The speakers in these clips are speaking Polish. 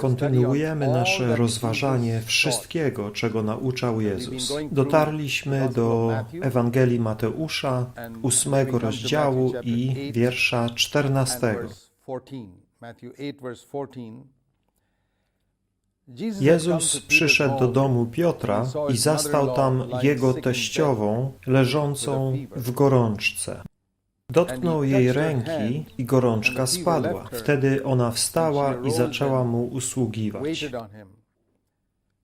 Kontynuujemy nasze rozważanie wszystkiego, czego nauczał Jezus. Dotarliśmy do Ewangelii Mateusza, ósmego rozdziału i wiersza czternastego. Jezus przyszedł do domu Piotra i zastał tam jego teściową leżącą w gorączce. Dotknął jej ręki i gorączka spadła. Wtedy ona wstała i zaczęła mu usługiwać.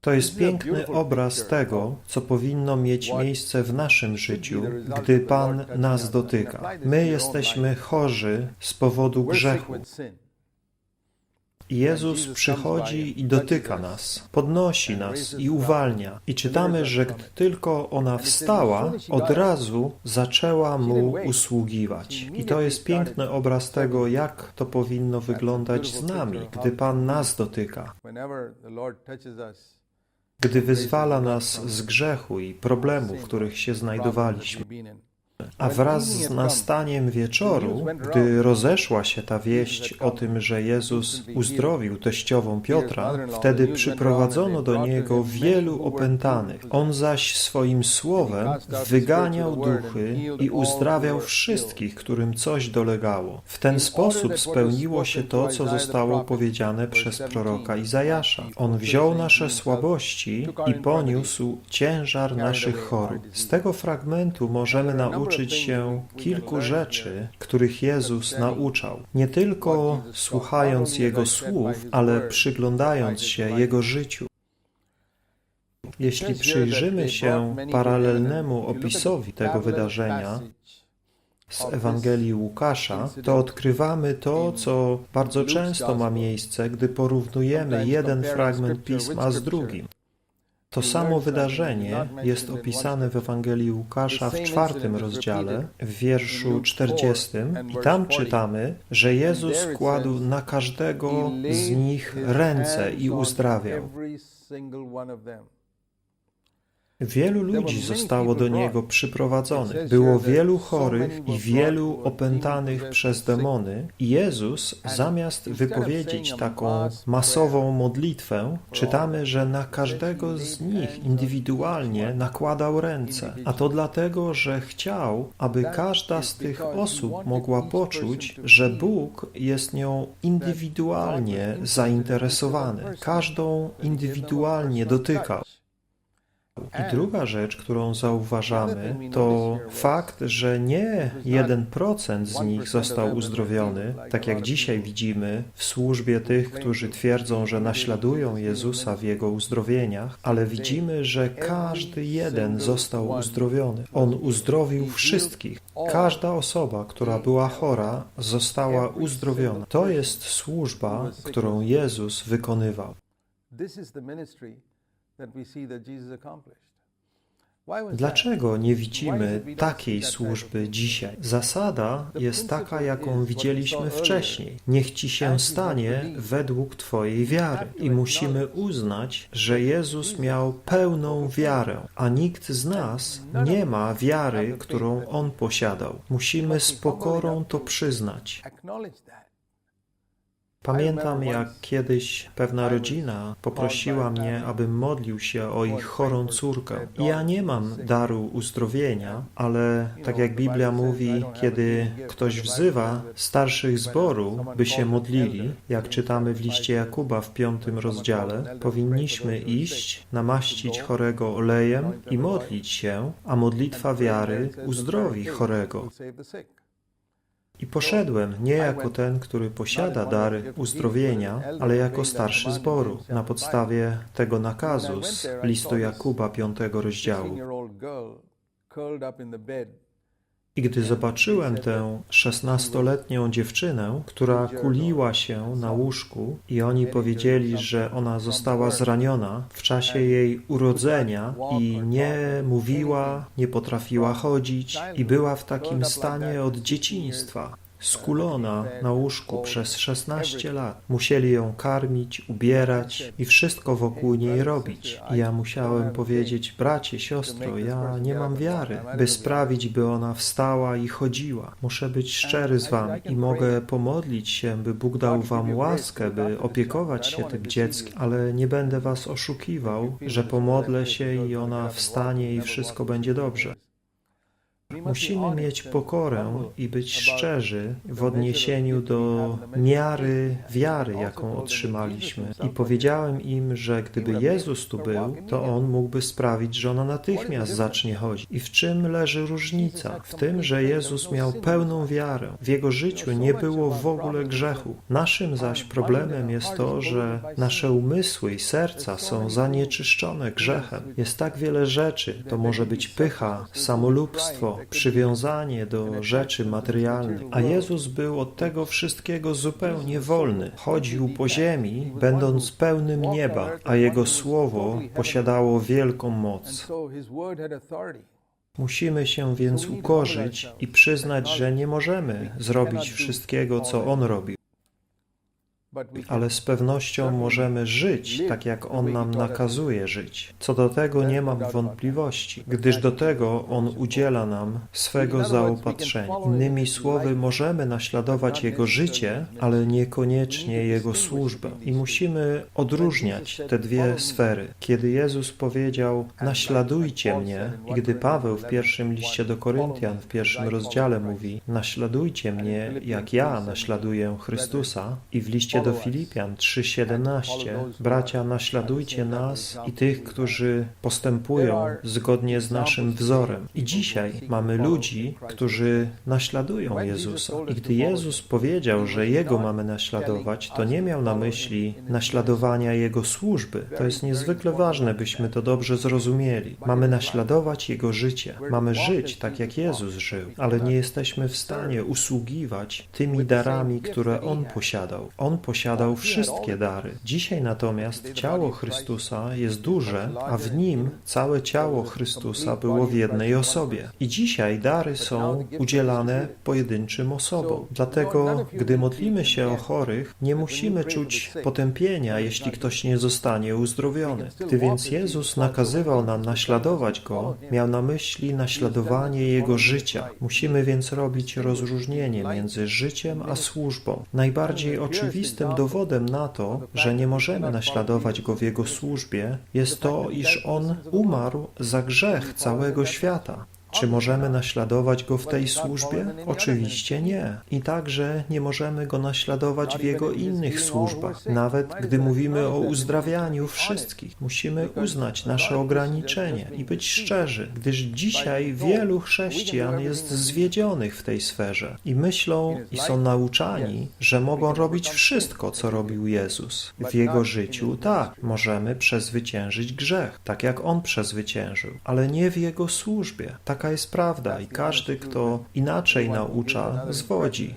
To jest piękny obraz tego, co powinno mieć miejsce w naszym życiu, gdy Pan nas dotyka. My jesteśmy chorzy z powodu grzechu. Jezus przychodzi i dotyka nas, podnosi nas i uwalnia. I czytamy, że gdy tylko ona wstała, od razu zaczęła mu usługiwać. I to jest piękny obraz tego, jak to powinno wyglądać z nami, gdy Pan nas dotyka. Gdy wyzwala nas z grzechu i problemów, w których się znajdowaliśmy. A wraz z nastaniem wieczoru, gdy rozeszła się ta wieść o tym, że Jezus uzdrowił teściową Piotra, wtedy przyprowadzono do niego wielu opętanych. On zaś swoim słowem wyganiał duchy i uzdrawiał wszystkich, którym coś dolegało. W ten sposób spełniło się to, co zostało powiedziane przez proroka Izajasza. On wziął nasze słabości i poniósł ciężar naszych chorób. Z tego fragmentu możemy nauczyć nauczyć się kilku rzeczy, których Jezus nauczał. Nie tylko słuchając Jego słów, ale przyglądając się Jego życiu. Jeśli przyjrzymy się paralelnemu opisowi tego wydarzenia, z Ewangelii Łukasza, to odkrywamy to, co bardzo często ma miejsce, gdy porównujemy jeden fragment pisma z drugim. To samo wydarzenie jest opisane w Ewangelii Łukasza w czwartym rozdziale, w wierszu czterdziestym i tam czytamy, że Jezus kładł na każdego z nich ręce i uzdrawiał. Wielu ludzi zostało do Niego przyprowadzonych. Było wielu chorych i wielu opętanych przez demony. I Jezus, zamiast wypowiedzieć taką masową modlitwę, czytamy, że na każdego z nich indywidualnie nakładał ręce. A to dlatego, że chciał, aby każda z tych osób mogła poczuć, że Bóg jest nią indywidualnie zainteresowany. Każdą indywidualnie dotykał. I druga rzecz, którą zauważamy, to fakt, że nie 1% z nich został uzdrowiony, tak jak dzisiaj widzimy w służbie tych, którzy twierdzą, że naśladują Jezusa w Jego uzdrowieniach, ale widzimy, że każdy jeden został uzdrowiony. On uzdrowił wszystkich. Każda osoba, która była chora, została uzdrowiona. To jest służba, którą Jezus wykonywał. Dlaczego nie widzimy takiej służby dzisiaj? Zasada jest taka, jaką widzieliśmy wcześniej. Niech ci się stanie według Twojej wiary. I musimy uznać, że Jezus miał pełną wiarę, a nikt z nas nie ma wiary, którą On posiadał. Musimy z pokorą to przyznać. Pamiętam, jak kiedyś pewna rodzina poprosiła mnie, abym modlił się o ich chorą córkę. Ja nie mam daru uzdrowienia, ale tak jak Biblia mówi, kiedy ktoś wzywa starszych zboru, by się modlili, jak czytamy w liście Jakuba w piątym rozdziale, powinniśmy iść, namaścić chorego olejem i modlić się, a modlitwa wiary uzdrowi chorego. I poszedłem nie jako ten, który posiada dary uzdrowienia, ale jako starszy zboru, na podstawie tego nakazu z listu Jakuba, piątego rozdziału. I gdy zobaczyłem tę szesnastoletnią dziewczynę, która kuliła się na łóżku i oni powiedzieli, że ona została zraniona w czasie jej urodzenia i nie mówiła, nie potrafiła chodzić i była w takim stanie od dzieciństwa, skulona na łóżku przez 16 lat. Musieli ją karmić, ubierać i wszystko wokół niej robić. I ja musiałem powiedzieć, bracie, siostro, ja nie mam wiary, by sprawić, by ona wstała i chodziła. Muszę być szczery z wami i mogę pomodlić się, by Bóg dał wam łaskę, by opiekować się tym dzieckiem, ale nie będę was oszukiwał, że pomodlę się i ona wstanie i wszystko będzie dobrze. Musimy mieć pokorę i być szczerzy w odniesieniu do miary wiary, jaką otrzymaliśmy. I powiedziałem im, że gdyby Jezus tu był, to On mógłby sprawić, że ona natychmiast zacznie chodzić. I w czym leży różnica? W tym, że Jezus miał pełną wiarę. W Jego życiu nie było w ogóle grzechu. Naszym zaś problemem jest to, że nasze umysły i serca są zanieczyszczone grzechem. Jest tak wiele rzeczy. To może być pycha, samolubstwo, przywiązanie do rzeczy materialnych. A Jezus był od tego wszystkiego zupełnie wolny. Chodził po ziemi, będąc pełnym nieba, a Jego słowo posiadało wielką moc. Musimy się więc ukorzyć i przyznać, że nie możemy zrobić wszystkiego, co On robił. Ale z pewnością możemy żyć tak, jak On nam nakazuje żyć. Co do tego nie mam wątpliwości, gdyż do tego On udziela nam swego zaopatrzenia. Innymi słowy, możemy naśladować Jego życie, ale niekoniecznie Jego służbę. I musimy odróżniać te dwie sfery. Kiedy Jezus powiedział, naśladujcie mnie, i gdy Paweł w pierwszym liście do Koryntian, w pierwszym rozdziale mówi, naśladujcie mnie, jak ja naśladuję Chrystusa, i w liście do Filipian 3:17 Bracia, naśladujcie nas i tych, którzy postępują zgodnie z naszym wzorem. I dzisiaj mamy ludzi, którzy naśladują Jezusa. I gdy Jezus powiedział, że Jego mamy naśladować, to nie miał na myśli naśladowania Jego służby. To jest niezwykle ważne, byśmy to dobrze zrozumieli. Mamy naśladować Jego życie. Mamy żyć tak, jak Jezus żył, ale nie jesteśmy w stanie usługiwać tymi darami, które On posiadał. On posiadał wszystkie dary. Dzisiaj natomiast ciało Chrystusa jest duże, a w nim całe ciało Chrystusa było w jednej osobie. I dzisiaj dary są udzielane pojedynczym osobom. Dlatego, gdy modlimy się o chorych, nie musimy czuć potępienia, jeśli ktoś nie zostanie uzdrowiony. Gdy więc Jezus nakazywał nam naśladować Go, miał na myśli naśladowanie Jego życia. Musimy więc robić rozróżnienie między życiem a służbą. Najbardziej oczywistym dowodem na to, że nie możemy naśladować Go w Jego służbie, jest to, iż On umarł za grzech całego świata. Czy możemy naśladować Go w tej służbie? Oczywiście nie. I także nie możemy Go naśladować w Jego innych służbach. Nawet gdy mówimy o uzdrawianiu wszystkich, musimy uznać nasze ograniczenie i być szczerzy, gdyż dzisiaj wielu chrześcijan jest zwiedzionych w tej sferze i myślą i są nauczani, że mogą robić wszystko, co robił Jezus. W Jego życiu tak, możemy przezwyciężyć grzech, tak jak On przezwyciężył, ale nie w Jego służbie. Taka jest prawda i każdy, kto inaczej naucza, zwodzi.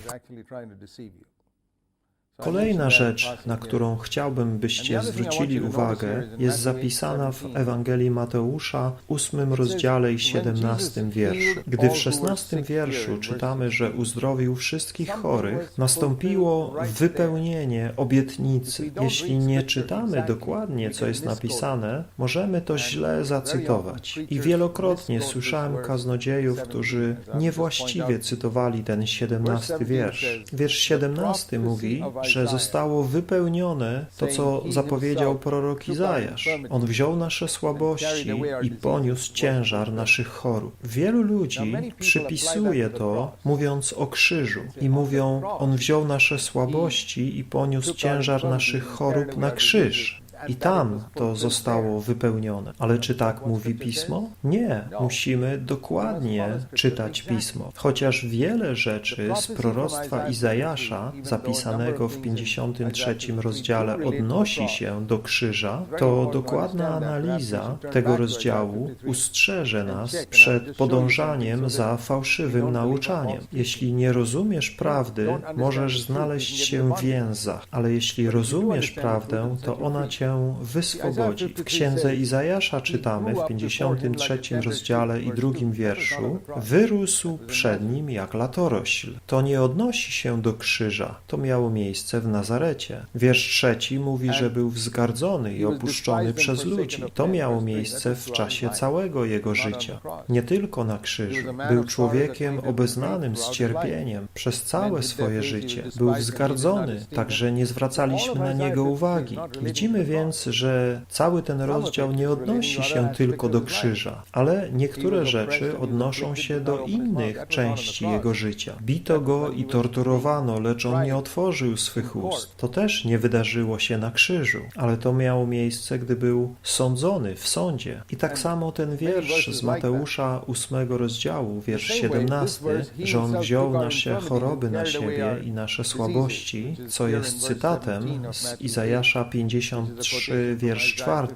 Kolejna rzecz, na którą chciałbym, byście zwrócili uwagę, jest zapisana w Ewangelii Mateusza, ósmym rozdziale i siedemnastym wierszu. Gdy w szesnastym wierszu czytamy, że uzdrowił wszystkich chorych, nastąpiło wypełnienie obietnicy. Jeśli nie czytamy dokładnie, co jest napisane, możemy to źle zacytować. I wielokrotnie słyszałem kaznodziejów, którzy niewłaściwie cytowali ten siedemnasty wiersz. Wiersz siedemnasty mówi, że zostało wypełnione to, co zapowiedział prorok Izajasz. On wziął nasze słabości i poniósł ciężar naszych chorób. Wielu ludzi przypisuje to, mówiąc o krzyżu i mówią, on wziął nasze słabości i poniósł ciężar naszych chorób na krzyż. I tam to zostało wypełnione. Ale czy tak mówi Pismo? Nie. Musimy dokładnie czytać Pismo. Chociaż wiele rzeczy z proroctwa Izajasza, zapisanego w 53 rozdziale, odnosi się do krzyża, to dokładna analiza tego rozdziału ustrzeże nas przed podążaniem za fałszywym nauczaniem. Jeśli nie rozumiesz prawdy, możesz znaleźć się w więzach, ale jeśli rozumiesz prawdę, to ona cię wyswobodzi. W księdze Izajasza czytamy w 53 rozdziale i drugim wierszu Wyrósł przed nim jak latorośl. To nie odnosi się do krzyża. To miało miejsce w Nazarecie. Wiersz trzeci mówi, że był wzgardzony i opuszczony przez ludzi. To miało miejsce w czasie całego jego życia. Nie tylko na krzyżu. Był człowiekiem obeznanym z cierpieniem przez całe swoje życie. Był wzgardzony, także nie zwracaliśmy na niego uwagi. Widzimy więc, że cały ten rozdział nie odnosi się tylko do krzyża, ale niektóre rzeczy odnoszą się do innych części jego życia. Bito go i torturowano, lecz on nie otworzył swych ust. To też nie wydarzyło się na krzyżu, ale to miało miejsce, gdy był sądzony w sądzie. I tak samo ten wiersz z Mateusza 8 rozdziału, wiersz 17, że on wziął nasze choroby na siebie i nasze słabości, co jest cytatem z Izajasza 53, wiersz 4,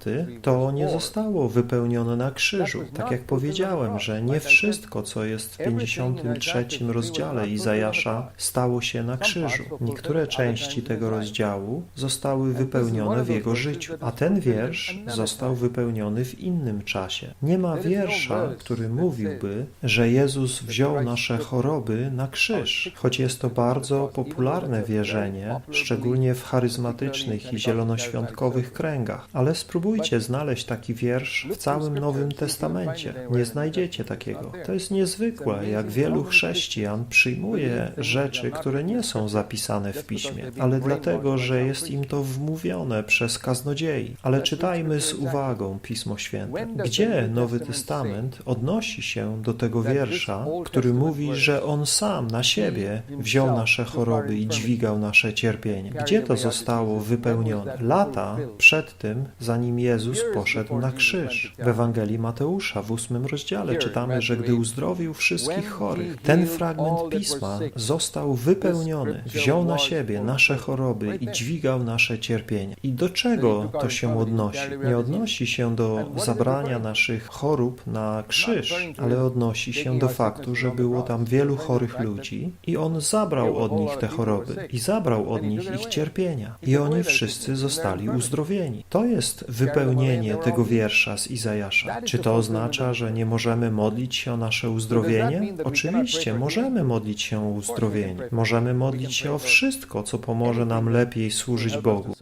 to nie zostało wypełnione na krzyżu. Tak jak powiedziałem, że nie wszystko, co jest w 53 rozdziale Izajasza, stało się na krzyżu. Niektóre części tego rozdziału zostały wypełnione w jego życiu, a ten wiersz został wypełniony w innym czasie. Nie ma wiersza, który mówiłby, że Jezus wziął nasze choroby na krzyż, choć jest to bardzo popularne wierzenie, szczególnie w charyzmatycznych i zielonoświątkowych kręgach. Ale spróbujcie znaleźć taki wiersz w całym Nowym Testamencie. Nie znajdziecie takiego. To jest niezwykłe, jak wielu chrześcijan przyjmuje rzeczy, które nie są zapisane w piśmie, ale dlatego, że jest im to wmówione przez kaznodziei. Ale czytajmy z uwagą Pismo Święte. Gdzie Nowy Testament odnosi się do tego wiersza, który mówi, że On sam na siebie wziął nasze choroby i dźwigał nasze cierpienie? Gdzie to zostało wypełnione? Lata przed tym, zanim Jezus poszedł na krzyż. W Ewangelii Mateusza w ósmym rozdziale czytamy, że gdy uzdrowił wszystkich chorych, ten fragment Pisma został wypełniony. Wziął na siebie nasze choroby i dźwigał nasze cierpienie. I do czego to się odnosi? Nie odnosi się do zabrania naszych chorób na krzyż, ale odnosi się do faktu, że było tam wielu chorych ludzi i On zabrał od nich te choroby i zabrał od nich ich cierpienia. I oni wszyscy zostali uzdrowieni. To jest wypełnienie tego wiersza z Izajasza. Czy to oznacza, że nie możemy modlić się o nasze uzdrowienie? Oczywiście możemy modlić się o uzdrowienie. Możemy modlić się o wszystko, co pomoże nam lepiej służyć Bogu.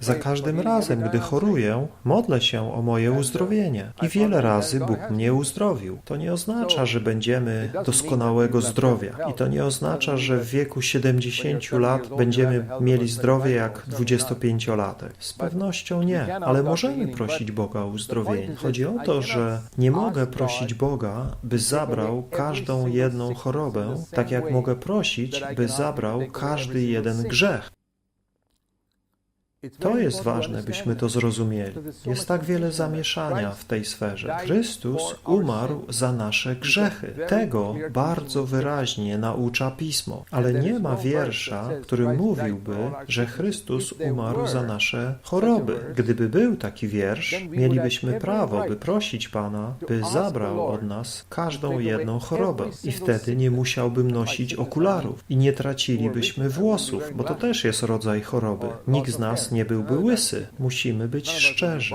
Za każdym razem, gdy choruję, modlę się o moje uzdrowienie. I wiele razy Bóg mnie uzdrowił. To nie oznacza, że będziemy doskonałego zdrowia. I to nie oznacza, że w wieku 70 lat będziemy mieli zdrowie jak 25-latek. Z pewnością nie, ale możemy prosić Boga o uzdrowienie. Chodzi o to, że nie mogę prosić Boga, by zabrał każdą jedną chorobę, tak jak mogę prosić, by zabrał każdy jeden grzech. To jest ważne, byśmy to zrozumieli. Jest tak wiele zamieszania w tej sferze. Chrystus umarł za nasze grzechy. Tego bardzo wyraźnie naucza Pismo. Ale nie ma wiersza, który mówiłby, że Chrystus umarł za nasze choroby. Gdyby był taki wiersz, mielibyśmy prawo, by prosić Pana, by zabrał od nas każdą jedną chorobę. I wtedy nie musiałbym nosić okularów i nie tracilibyśmy włosów, bo to też jest rodzaj choroby. Nikt z nas nie byłby łysy. Musimy być szczerzy.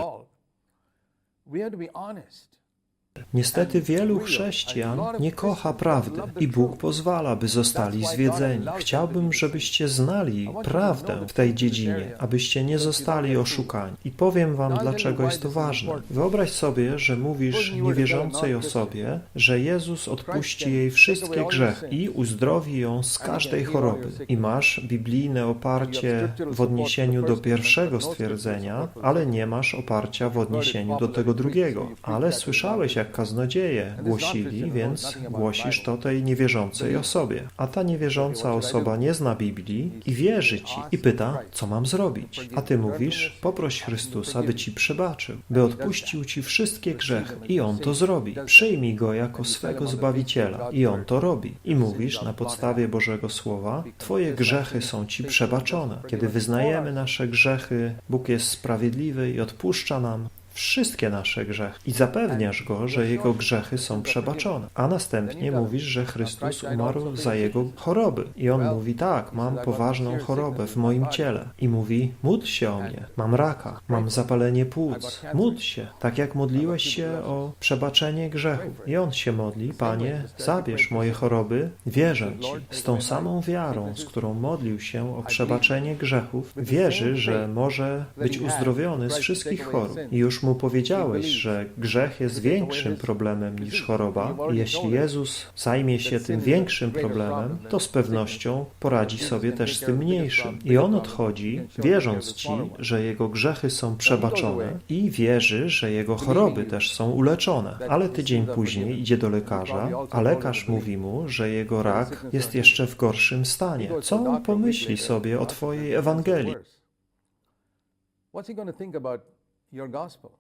Niestety wielu chrześcijan nie kocha prawdy i Bóg pozwala, by zostali zwiedzeni. Chciałbym, żebyście znali prawdę w tej dziedzinie, abyście nie zostali oszukani. I powiem wam, dlaczego jest to ważne. Wyobraź sobie, że mówisz niewierzącej osobie, że Jezus odpuści jej wszystkie grzechy i uzdrowi ją z każdej choroby. I masz biblijne oparcie w odniesieniu do pierwszego stwierdzenia, ale nie masz oparcia w odniesieniu do tego drugiego. Ale słyszałeś, jak kaznodzieje głosili, więc głosisz to tej niewierzącej osobie. A ta niewierząca osoba nie zna Biblii i wierzy ci i pyta, co mam zrobić. A ty mówisz, poproś Chrystusa, by ci przebaczył, by odpuścił ci wszystkie grzechy. I On to zrobi. Przyjmij Go jako swego Zbawiciela. i On to robi. I mówisz na podstawie Bożego Słowa, twoje grzechy są ci przebaczone. Kiedy wyznajemy nasze grzechy, Bóg jest sprawiedliwy i odpuszcza nam wszystkie nasze grzechy i zapewniasz go, że jego grzechy są przebaczone. A następnie mówisz, że Chrystus umarł za jego choroby. I on mówi, tak, mam poważną chorobę w moim ciele. I mówi, módl się o mnie, mam raka, mam zapalenie płuc, módl się, tak jak modliłeś się o przebaczenie grzechów. I on się modli, Panie, zabierz moje choroby, wierzę Ci. Z tą samą wiarą, z którą modlił się o przebaczenie grzechów, wierzy, że może być uzdrowiony z wszystkich chorób. I już mu powiedziałeś, że grzech jest większym problemem niż choroba. I jeśli Jezus zajmie się tym większym problemem, to z pewnością poradzi sobie też z tym mniejszym. I on odchodzi, wierząc Ci, że jego grzechy są przebaczone i wierzy, że jego choroby też są uleczone. Ale tydzień później idzie do lekarza, a lekarz mówi mu, że jego rak jest jeszcze w gorszym stanie. Co on pomyśli sobie o Twojej Ewangelii? What's he going to think about your gospel?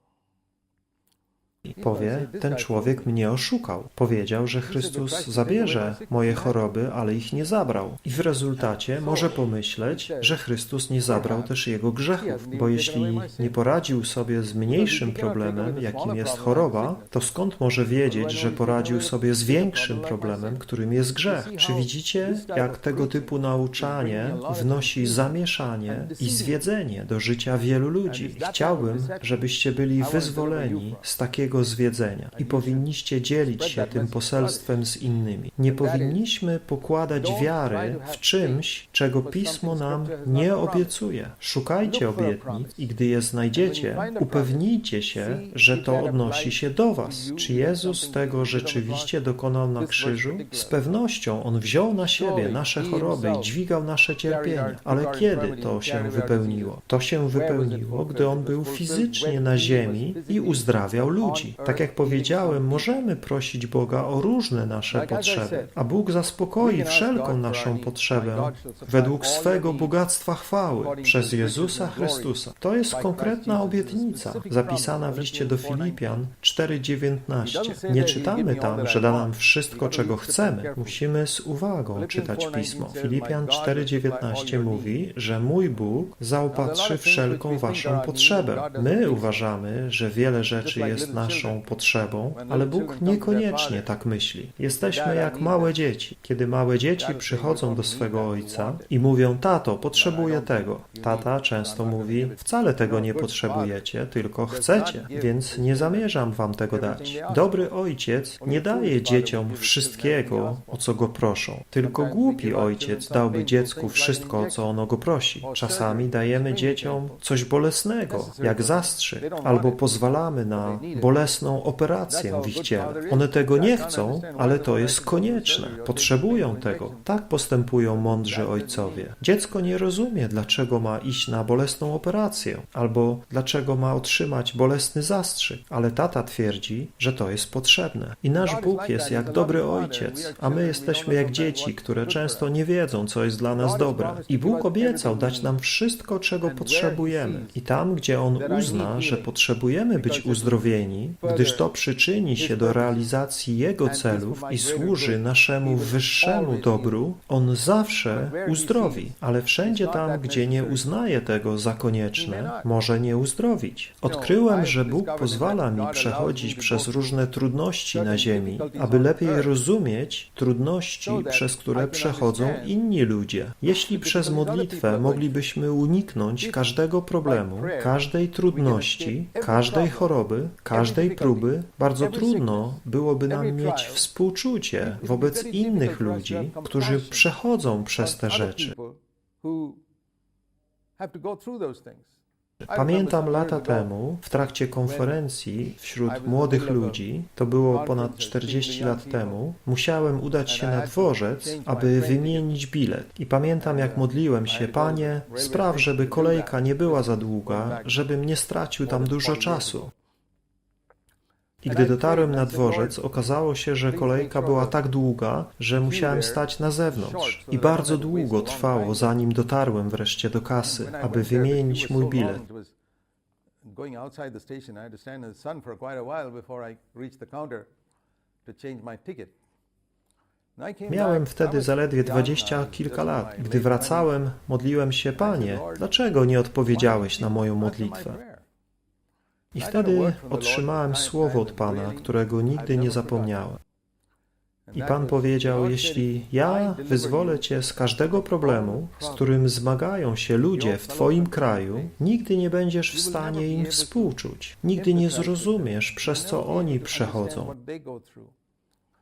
Powie, ten człowiek mnie oszukał. Powiedział, że Chrystus zabierze moje choroby, ale ich nie zabrał. I w rezultacie może pomyśleć, że Chrystus nie zabrał też jego grzechów, bo jeśli nie poradził sobie z mniejszym problemem, jakim jest choroba, to skąd może wiedzieć, że poradził sobie z większym problemem, którym jest grzech? Czy widzicie, jak tego typu nauczanie wnosi zamieszanie i zwiedzenie do życia wielu ludzi? Chciałbym, żebyście byli wyzwoleni z takiego zwiedzenia i powinniście dzielić się tym poselstwem z innymi. Nie powinniśmy pokładać wiary w czymś, czego Pismo nam nie obiecuje. Szukajcie obietnic i gdy je znajdziecie, upewnijcie się, że to odnosi się do Was. Czy Jezus tego rzeczywiście dokonał na krzyżu? Z pewnością On wziął na siebie nasze choroby i dźwigał nasze cierpienia. Ale kiedy to się wypełniło? To się wypełniło, gdy On był fizycznie na ziemi i uzdrawiał ludzi. Tak jak powiedziałem, możemy prosić Boga o różne nasze potrzeby, a Bóg zaspokoi wszelką naszą potrzebę według swego bogactwa chwały przez Jezusa Chrystusa. To jest konkretna obietnica zapisana w liście do Filipian 4:19. Nie czytamy tam, że da nam wszystko, czego chcemy. Musimy z uwagą czytać Pismo. Filipian 4:19 mówi, że mój Bóg zaopatrzy wszelką waszą potrzebę. My uważamy, że wiele rzeczy jest naszą potrzebą, ale Bóg niekoniecznie tak myśli. Jesteśmy jak małe dzieci. Kiedy małe dzieci przychodzą do swego ojca i mówią: Tato, potrzebuję tego. Tata często mówi: Wcale tego nie potrzebujecie, tylko chcecie, więc nie zamierzam wam tego dać. Dobry ojciec nie daje dzieciom wszystkiego, o co go proszą. Tylko głupi ojciec dałby dziecku wszystko, o co ono go prosi. Czasami dajemy dzieciom coś bolesnego, jak zastrzyk, albo pozwalamy na bolesną operację w ich ciele. One tego nie chcą, ale to jest konieczne. Potrzebują tego. Tak postępują mądrzy ojcowie. Dziecko nie rozumie, dlaczego ma iść na bolesną operację, albo dlaczego ma otrzymać bolesny zastrzyk, ale tata twierdzi, że to jest potrzebne. I nasz Bóg jest jak dobry ojciec, a my jesteśmy jak dzieci, które często nie wiedzą, co jest dla nas dobre. I Bóg obiecał dać nam wszystko, czego potrzebujemy. I tam, gdzie On uzna, że potrzebujemy być uzdrowieni, gdyż to przyczyni się do realizacji Jego celów i służy naszemu wyższemu dobru, On zawsze uzdrowi, ale wszędzie tam, gdzie nie uznaje tego za konieczne, może nie uzdrowić. Odkryłem, że Bóg pozwala mi przechodzić przez różne trudności na ziemi, aby lepiej rozumieć trudności, przez które przechodzą inni ludzie. Jeśli przez modlitwę moglibyśmy uniknąć każdego problemu, każdej trudności, każdej choroby, każdej próby, bardzo trudno byłoby nam mieć współczucie wobec innych ludzi, którzy przechodzą przez te rzeczy. Pamiętam lata temu, w trakcie konferencji wśród młodych ludzi, to było ponad 40 lat temu, musiałem udać się na dworzec, aby wymienić bilet. I pamiętam, jak modliłem się, Panie, spraw, żeby kolejka nie była za długa, żebym nie stracił tam dużo czasu. I gdy dotarłem na dworzec, okazało się, że kolejka była tak długa, że musiałem stać na zewnątrz. I bardzo długo trwało, zanim dotarłem wreszcie do kasy, aby wymienić mój bilet. Miałem wtedy zaledwie dwadzieścia kilka lat. Gdy wracałem, modliłem się, Panie, dlaczego nie odpowiedziałeś na moją 20s. modlitwę? I wtedy otrzymałem słowo od Pana, którego nigdy nie zapomniałem. I Pan powiedział: Jeśli ja wyzwolę Cię z każdego problemu, z którym zmagają się ludzie w Twoim kraju, nigdy nie będziesz w stanie im współczuć. Nigdy nie zrozumiesz, przez co oni przechodzą.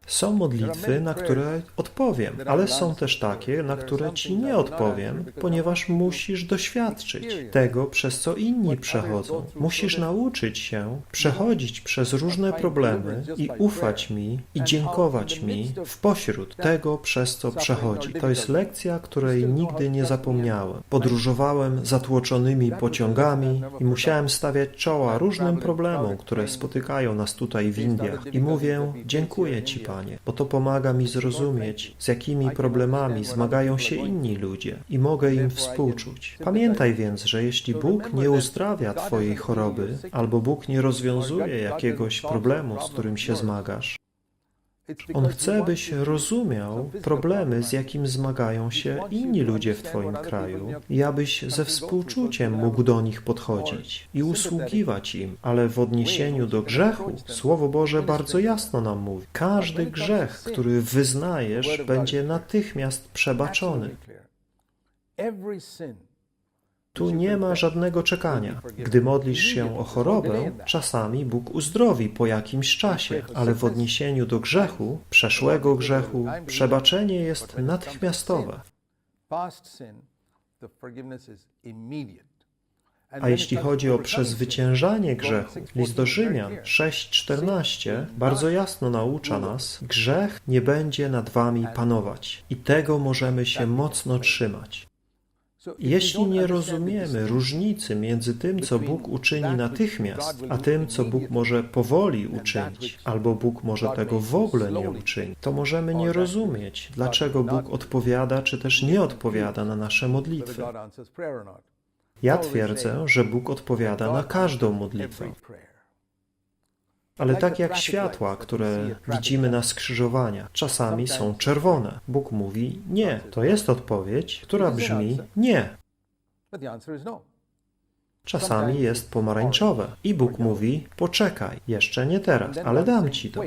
Są modlitwy, na które odpowiem, ale są też takie, na które Ci nie odpowiem, ponieważ musisz doświadczyć tego, przez co inni przechodzą. Musisz nauczyć się przechodzić przez różne problemy i ufać mi i dziękować mi w pośród tego, przez co przechodzi. To jest lekcja, której nigdy nie zapomniałem. Podróżowałem zatłoczonymi pociągami i musiałem stawiać czoła różnym problemom, które spotykają nas tutaj w Indiach. I mówię, dziękuję Ci, Panie. Panie, bo to pomaga mi zrozumieć, z jakimi problemami zmagają się inni ludzie i mogę im współczuć. Pamiętaj więc, że jeśli Bóg nie uzdrawia Twojej choroby, albo Bóg nie rozwiązuje jakiegoś problemu, z którym się zmagasz, on chce, byś rozumiał problemy, z jakim zmagają się inni ludzie w Twoim kraju. i abyś ze współczuciem mógł do nich podchodzić i usługiwać im. Ale w odniesieniu do grzechu, Słowo Boże bardzo jasno nam mówi, każdy grzech, który wyznajesz, będzie natychmiast przebaczony. Tu nie ma żadnego czekania. Gdy modlisz się o chorobę, czasami Bóg uzdrowi po jakimś czasie, ale w odniesieniu do grzechu, przeszłego grzechu, przebaczenie jest natychmiastowe. A jeśli chodzi o przezwyciężanie grzechu, list do Rzymian 6:14 bardzo jasno naucza nas, grzech nie będzie nad wami panować. I tego możemy się mocno trzymać. Jeśli nie rozumiemy różnicy między tym, co Bóg uczyni natychmiast, a tym, co Bóg może powoli uczynić, albo Bóg może tego w ogóle nie uczynić, to możemy nie rozumieć, dlaczego Bóg odpowiada czy też nie odpowiada na nasze modlitwy. Ja twierdzę, że Bóg odpowiada na każdą modlitwę. Ale tak jak światła, które widzimy na skrzyżowaniach, czasami są czerwone. Bóg mówi nie. To jest odpowiedź, która brzmi nie. Czasami jest pomarańczowe. I Bóg mówi poczekaj, jeszcze nie teraz, ale dam ci to.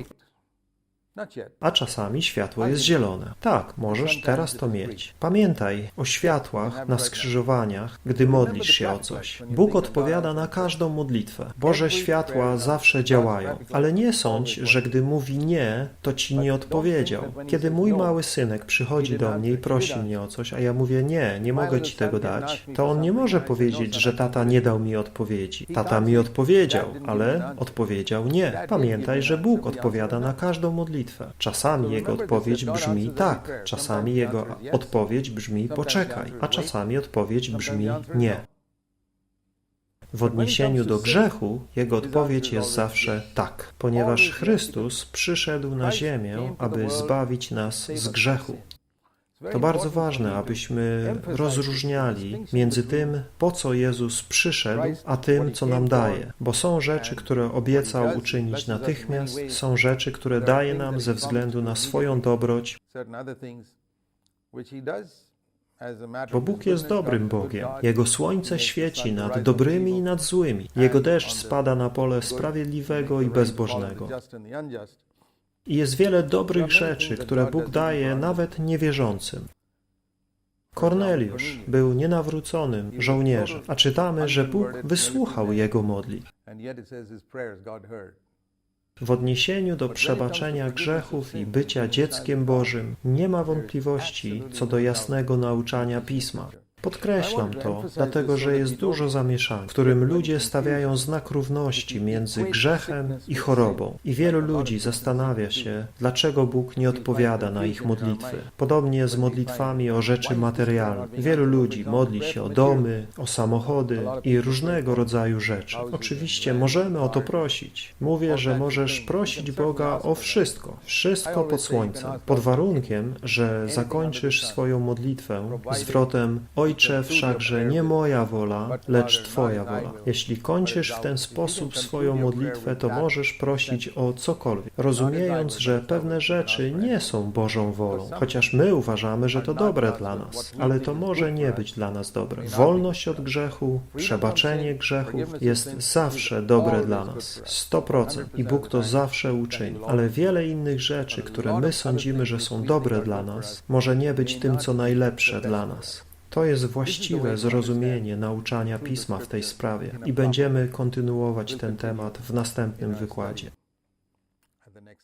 A czasami światło jest zielone. Tak, możesz teraz to mieć. Pamiętaj o światłach na skrzyżowaniach, gdy modlisz się o coś. Bóg odpowiada na każdą modlitwę. Boże światła zawsze działają, ale nie sądź, że gdy mówi nie, to ci nie odpowiedział. Kiedy mój mały synek przychodzi do mnie i prosi mnie o coś, a ja mówię nie, nie mogę ci tego dać, to on nie może powiedzieć, że tata nie dał mi odpowiedzi. Tata mi odpowiedział, ale odpowiedział nie. Pamiętaj, że Bóg odpowiada na każdą modlitwę modlitwę. Czasami jego odpowiedź brzmi tak, czasami jego odpowiedź brzmi poczekaj, a czasami odpowiedź brzmi nie. W odniesieniu do grzechu jego odpowiedź jest zawsze tak, ponieważ Chrystus przyszedł na ziemię, aby zbawić nas z grzechu. To bardzo ważne, abyśmy rozróżniali między tym, po co Jezus przyszedł, a tym, co nam daje. Bo są rzeczy, które obiecał uczynić natychmiast, są rzeczy, które daje nam ze względu na swoją dobroć, bo Bóg jest dobrym Bogiem. Jego słońce świeci nad dobrymi i nad złymi. Jego deszcz spada na pole sprawiedliwego i bezbożnego. I jest wiele dobrych rzeczy, które Bóg daje nawet niewierzącym. Korneliusz był nienawróconym żołnierzem, a czytamy, że Bóg wysłuchał jego modlitw. W odniesieniu do przebaczenia grzechów i bycia dzieckiem Bożym nie ma wątpliwości co do jasnego nauczania Pisma. Podkreślam to, dlatego że jest dużo zamieszania, w którym ludzie stawiają znak równości między grzechem i chorobą. I wielu ludzi zastanawia się, dlaczego Bóg nie odpowiada na ich modlitwy. Podobnie z modlitwami o rzeczy materialne. Wielu ludzi modli się o domy, o samochody i różnego rodzaju rzeczy. Oczywiście możemy o to prosić. Mówię, że możesz prosić Boga o wszystko, wszystko pod słońcem, pod warunkiem, że zakończysz swoją modlitwę zwrotem Ojcze Ojcze, wszakże nie moja wola, lecz Twoja wola. Jeśli kończysz w ten sposób swoją modlitwę, to możesz prosić o cokolwiek, rozumiejąc, że pewne rzeczy nie są Bożą wolą, chociaż my uważamy, że to dobre dla nas, ale to może nie być dla nas dobre. Wolność od grzechu, przebaczenie grzechów jest zawsze dobre dla nas, 100% i Bóg to zawsze uczyni, ale wiele innych rzeczy, które my sądzimy, że są dobre dla nas, może nie być tym, co najlepsze dla nas. To jest właściwe zrozumienie nauczania pisma w tej sprawie i będziemy kontynuować ten temat w następnym wykładzie.